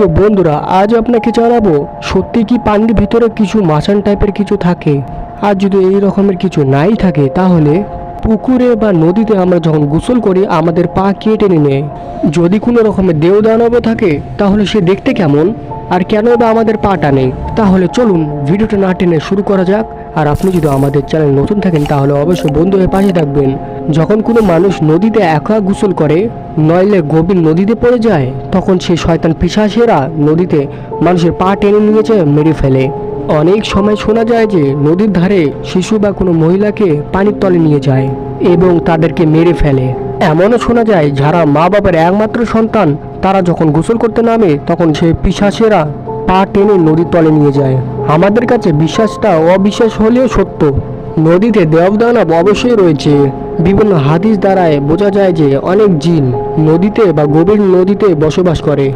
প্রিয় বন্ধুরা আজ আপনাকে জানাব, সত্যি কি পানির ভিতরে কিছু মাছান টাইপের কিছু থাকে? আর যদি এই রকমের কিছু নাই থাকে, তাহলে পুকুরে বা নদীতে আমরা যখন গোসল করি, আমাদের পা কে টেনে নেয়? যদি কোনো রকমের দেও দানবও থাকে, তাহলে সে দেখতে কেমন? আর কেন বা আমাদের পা টানে তাহলে চলুন, ভিডিওটা না টেনে শুরু করা যাক। আর আপনি যদি আমাদের চ্যানেল নতুন থাকেন, তাহলে অবশ্যই বন্ধু হয়ে পাশে থাকবেন। যখন কোনো মানুষ নদীতে একা গোসল করে, নইলে গভীর নদীতে পড়ে যায়, তখন সেই শয়তান পিসাসেরা নদীতে মানুষের পা টেনে নিয়ে যায়, মেরে ফেলে। অনেক সময় শোনা যায় যে, নদীর ধারে শিশু বা কোনো মহিলাকে পানির তলে নিয়ে যায় এবং তাদেরকে মেরে ফেলে। এমনও শোনা যায়, যারা মা বাবার একমাত্র সন্তান, তারা যখন গোসল করতে নামে, তখন সে পিসাসেরা পা টেনে নদীর তলে নিয়ে যায়। আমাদের কাছে বিশ্বাসটা অবিশ্বাস হলেও সত্য। নদীতে দেবদানব অবশ্যই রয়েছে। বিভিন্ন হাদিস দ্বারায় বোঝা যায় যে অনেক জিন নদীতে বা গভীর নদীতে বসবাস করে।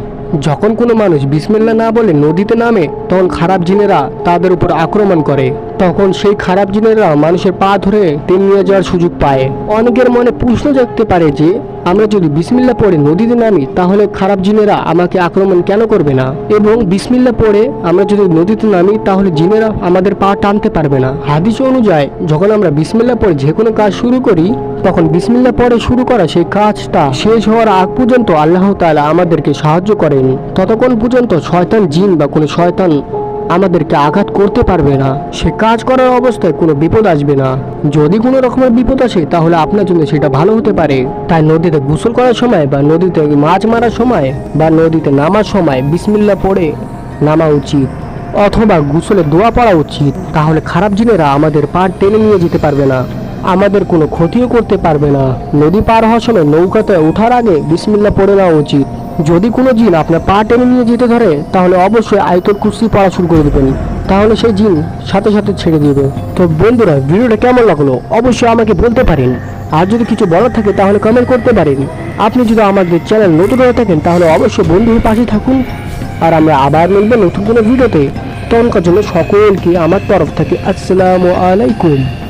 যখন কোনো মানুষ বিসমিল্লা না বলে নদীতে নামে, তখন খারাপ জিনেরা তাদের উপর আক্রমণ করে। তখন সেই খারাপ জিনেরা মানুষের পা ধরে টেনে নিয়ে যাওয়ার সুযোগ পায়। অনেকের মনে প্রশ্ন জাগতে পারে যে, আমরা যদি বিসমিল্লা পড়ে নদীতে নামি, তাহলে খারাপ জিনেরা আমাকে আক্রমণ কেন করবে না? এবং বিসমিল্লা পড়ে আমরা যদি নদীতে নামি, তাহলে জিনেরা আমাদের পা টানতে পারবে না। হাদিস অনুযায়ী, যখন আমরা বিসমিল্লা পড়ে যে কোনো কাজ শুরু করি তখন বিসমিল্লা পরে শুরু করা সেই কাজটা শেষ হওয়ার আগ পর্যন্ত আল্লাহ তালা আমাদেরকে সাহায্য করেন। ততক্ষণ পর্যন্ত শয়তান জিন বা কোনো শয়তান আমাদেরকে আঘাত করতে পারবে না। সে কাজ করার অবস্থায় কোনো বিপদ আসবে না। যদি কোনো রকমের বিপদ আসে, তাহলে আপনার জন্য সেটা ভালো হতে পারে। তাই নদীতে গোসল করার সময় বা নদীতে মাছ মারার সময় বা নদীতে নামার সময় বিসমিল্লা পড়ে নামা উচিত অথবা গোসলে দোয়া পড়া উচিত। তাহলে খারাপ জিনেরা আমাদের পার টেনে নিয়ে যেতে পারবে না। আমাদের কোনো ক্ষতিও করতে পারবে না। নদী পার হওয়ার সময় নৌকাতে ওঠার আগে বিসমিল্লা পড়ে নেওয়া উচিত। যদি কোনো জিন আপনার পা টেনে নিয়ে যেতে ধরে, তাহলে অবশ্যই আয়তর কুস্তি পড়া শুরু করে দেবেন। তাহলে সেই জিন সাথে সাথে ছেড়ে দিবে। তো বন্ধুরা, ভিডিওটা কেমন লাগল? অবশ্যই আমাকে বলতে পারেন। আর যদি কিছু বলার থাকে, তাহলে কমেন্ট করতে পারেন। আপনি যদি আমাদের চ্যানেল নতুন হয়ে থাকেন, তাহলে অবশ্যই বন্ধুর পাশে থাকুন। আর আমরা আবার মিলবো নতুন কোনো ভিডিওতে। তখনকার জন্য সকলকে আমার তরফ থেকে আসসালামু আলাইকুম।